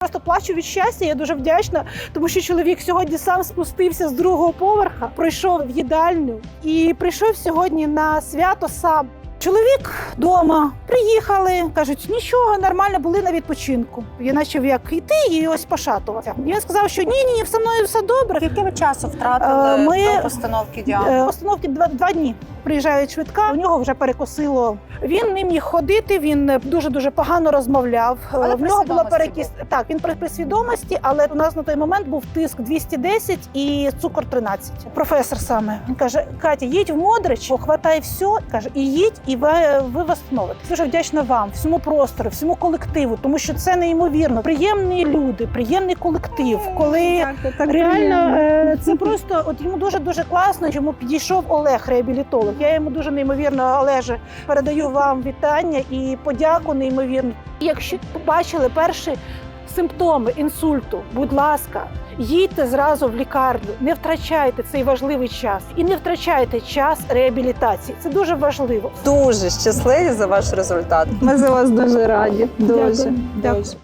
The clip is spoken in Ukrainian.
Просто плачу від щастя. Я дуже вдячна, тому що чоловік сьогодні сам спустився з другого поверха, пройшов в їдальню і прийшов сьогодні на свято сам. Чоловік вдома приїхали, кажуть, нічого, нормально були на відпочинку. Я почав як йти і ось пошатувався. Він сказав, що ні, ні, ні, все мною все добре. Скільки ви часу втратили Е, ми- до постановки діагнозу? Е, Остановки два, два дні. Приїжджає швидка, у нього вже перекосило. Він не міг ходити, він дуже дуже погано розмовляв. Е, Але в нього свідомості перекіс. Так, він при, при свідомості, але у нас на той момент був тиск 210 і цукор 13. Професор саме він каже: Катя, їдь в Модрич, хватай все, каже, і їдь, і ви, ви восстановите. Дуже вдячна вам, всьому простору, всьому колективу, тому що це неймовірно. Приємні люди, приємний колектив. Коли Реально, е, це просто от йому дуже дуже класно. Йому підійшов Олег, реабілітолог. Я йому дуже неймовірно, Олеже, передаю вам вітання і подяку неймовірну. Якщо побачили перші симптоми інсульту, будь ласка, їдьте зразу в лікарню, не втрачайте цей важливий час і не втрачайте час реабілітації. Це дуже важливо. Дуже щасливі за ваш результат. Ми за вас дуже раді. Дуже. Дякую. Дякую. Дуже.